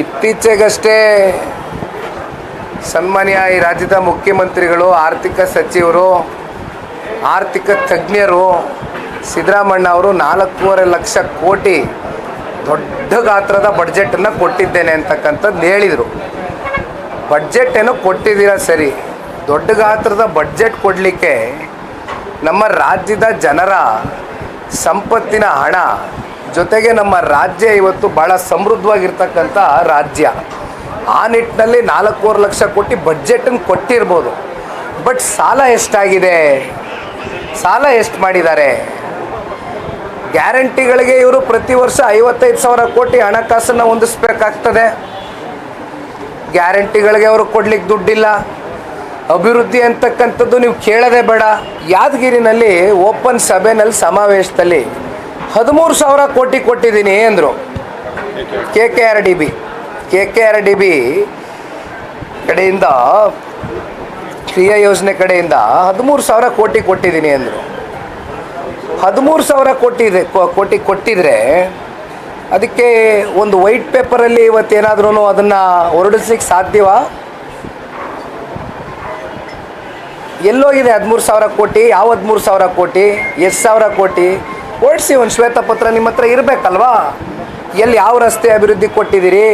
ಇತ್ತೀಚೆಗಷ್ಟೇ ಸನ್ಮಾನ್ಯ ಈ ರಾಜ್ಯದ ಮುಖ್ಯಮಂತ್ರಿಗಳು, ಆರ್ಥಿಕ ಸಚಿವರು, ಆರ್ಥಿಕ ತಜ್ಞರು ಸಿದ್ದರಾಮಣ್ಣ ಅವರು ನಾಲ್ಕೂವರೆ ಲಕ್ಷ ಕೋಟಿ ದೊಡ್ಡ ಗಾತ್ರದ ಬಡ್ಜೆಟನ್ನು ಕೊಟ್ಟಿದ್ದೇನೆ ಅಂತಕ್ಕಂಥದ್ದು ಹೇಳಿದರು. ಬಡ್ಜೆಟ್ ಏನೋ ಕೊಟ್ಟಿದ್ದೀರಾ ಸರಿ, ದೊಡ್ಡ ಗಾತ್ರದ ಬಡ್ಜೆಟ್ ಕೊಡಲಿಕ್ಕೆ ನಮ್ಮ ರಾಜ್ಯದ ಜನರ ಸಂಪತ್ತಿನ ಹಣ ಜೊತೆಗೆ ನಮ್ಮ ರಾಜ್ಯ ಇವತ್ತು ಭಾಳ ಸಮೃದ್ಧವಾಗಿರ್ತಕ್ಕಂಥ ರಾಜ್ಯ. ಆ ನಿಟ್ಟಿನಲ್ಲಿ ನಾಲ್ಕೂವರೆ ಲಕ್ಷ ಕೋಟಿ ಬಡ್ಜೆಟನ್ನು ಕೊಟ್ಟಿರ್ಬೋದು. ಬಟ್ ಸಾಲ ಎಷ್ಟಾಗಿದೆ? ಸಾಲ ಎಷ್ಟು ಮಾಡಿದ್ದಾರೆ? ಗ್ಯಾರಂಟಿಗಳಿಗೆ ಇವರು ಪ್ರತಿ ವರ್ಷ ಐವತ್ತೈದು ಸಾವಿರ ಕೋಟಿ ಹಣಕಾಸನ್ನು ಹೊಂದಿಸ್ಬೇಕಾಗ್ತದೆ. ಗ್ಯಾರಂಟಿಗಳಿಗೆ ಅವರು ಕೊಡ್ಲಿಕ್ಕೆ ದುಡ್ಡಿಲ್ಲ. ಅಭಿವೃದ್ಧಿ ಅಂತಕ್ಕಂಥದ್ದು ನೀವು ಕೇಳದೆ ಬೇಡ. ಯಾದಗಿರಿನಲ್ಲಿ ಓಪನ್ ಸಭೆನಲ್ಲಿ ಸಮಾವೇಶದಲ್ಲಿ ಹದಿಮೂರು ಸಾವಿರ ಕೋಟಿ ಕೊಟ್ಟಿದ್ದೀನಿ ಅಂದರು. K K R D B K K R D B ಕಡೆಯಿಂದ ಕ್ರಿಯಾ ಯೋಜನೆ ಕಡೆಯಿಂದ ಹದಿಮೂರು ಸಾವಿರ ಕೋಟಿ ಕೊಟ್ಟಿದ್ದೀನಿ ಅಂದರು. ಹದಿಮೂರು ಸಾವಿರ ಕೋಟಿ ಕೋಟಿ ಕೊಟ್ಟಿದ್ರೆ ಅದಕ್ಕೆ ಒಂದು ವೈಟ್ ಪೇಪರಲ್ಲಿ ಇವತ್ತೇನಾದ್ರೂ ಅದನ್ನು ಹೊರಡಿಸ್ಲಿಕ್ಕೆ ಸಾಧ್ಯವಾ? ಎಲ್ಲೋಗಿದೆ ಹದಿಮೂರು ಸಾವಿರ ಕೋಟಿ, ಯಾವ ಹದಿಮೂರು ಸಾವಿರ ಕೋಟಿ, ಎಷ್ಟು ಸಾವಿರ ಕೋಟಿ? ಹೊರಡಿಸಿ ಒಂದು ಶ್ವೇತಪತ್ರ ನಿಮ್ಮ ಹತ್ರ ಇರಬೇಕಲ್ವಾ? ಎಲ್ಲಿ ಯಾವ ರಸ್ತೆ ಅಭಿವೃದ್ಧಿ ಕೊಟ್ಟಿದ್ದೀರಿ?